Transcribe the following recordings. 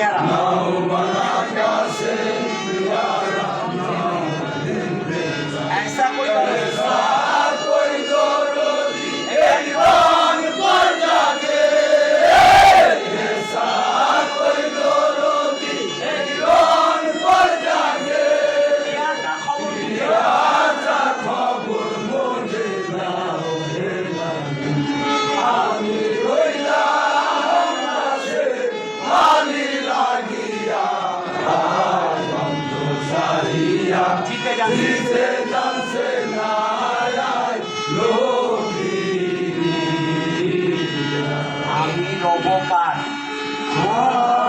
não salvou o mar.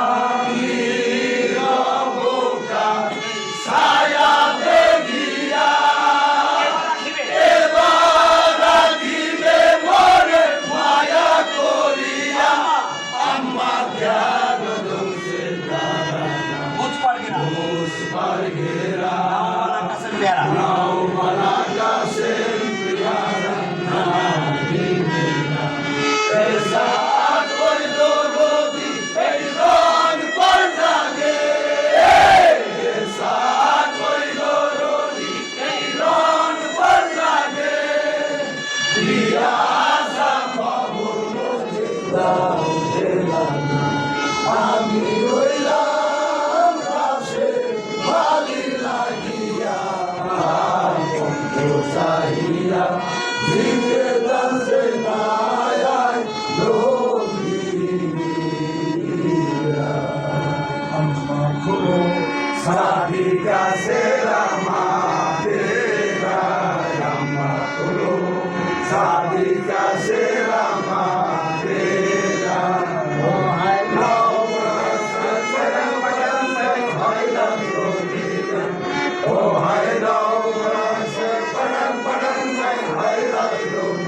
জিন্দা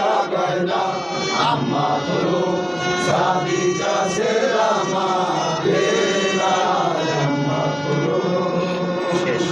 জাগরনা আম্মা হলো সাবিতা সেরামা বেলা আম্মা হলো শেষ।